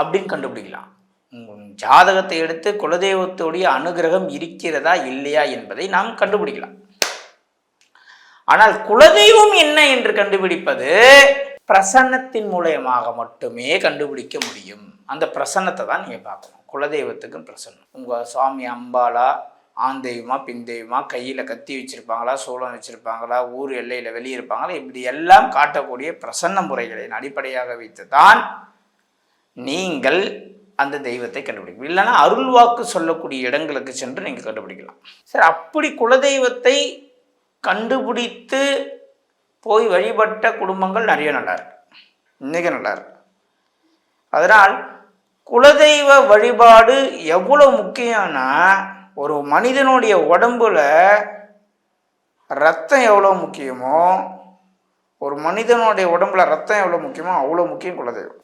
அப்படின்னு கண்டுபிடிக்கலாம். ஜாதகத்தை எடுத்து குலதெய்வத்துடைய அனுகிரகம் இருக்கிறதா இல்லையா என்பதை நாம் கண்டுபிடிக்கலாம். ஆனால் குலதெய்வம் என்ன என்று கண்டுபிடிப்பது பிரசன்னத்தின் மூலயமாக மட்டுமே கண்டுபிடிக்க முடியும். அந்த பிரசன்னத்தை தான் நீங்கள் பார்க்கணும். குலதெய்வத்துக்கும் பிரசன்னம். உங்கள் சுவாமி அம்பாலா ஆண் தெய்வமா பின் தெய்வமா கையில் கத்தி வச்சுருப்பாங்களா சோளம் வச்சுருப்பாங்களா ஊர் எல்லையில் வெளியே இருப்பாங்களா இப்படி எல்லாம் காட்டக்கூடிய பிரசன்ன முறைகளின் அடிப்படையாக வைத்து தான் நீங்கள் அந்த தெய்வத்தை கண்டுபிடிக்கும் இல்லைன்னா அருள்வாக்கு சொல்லக்கூடிய இடங்களுக்கு சென்று நீங்கள் கண்டுபிடிக்கலாம். சரி அப்படி குலதெய்வத்தை கண்டுபிடித்து போய் வழிபட்ட குடும்பங்கள் நிறைய நல்லா இருக்கு இன்னைக்கு நல்லா இருக்கு அதனால் குலதெய்வ வழிபாடு எவ்வளோ முக்கியம்னா ஒரு மனிதனுடைய உடம்புல ரத்தம் எவ்வளோ முக்கியமோ ஒரு மனிதனுடைய உடம்புல ரத்தம் எவ்வளோ முக்கியமோ அவ்வளோ முக்கியம் குலதெய்வம்.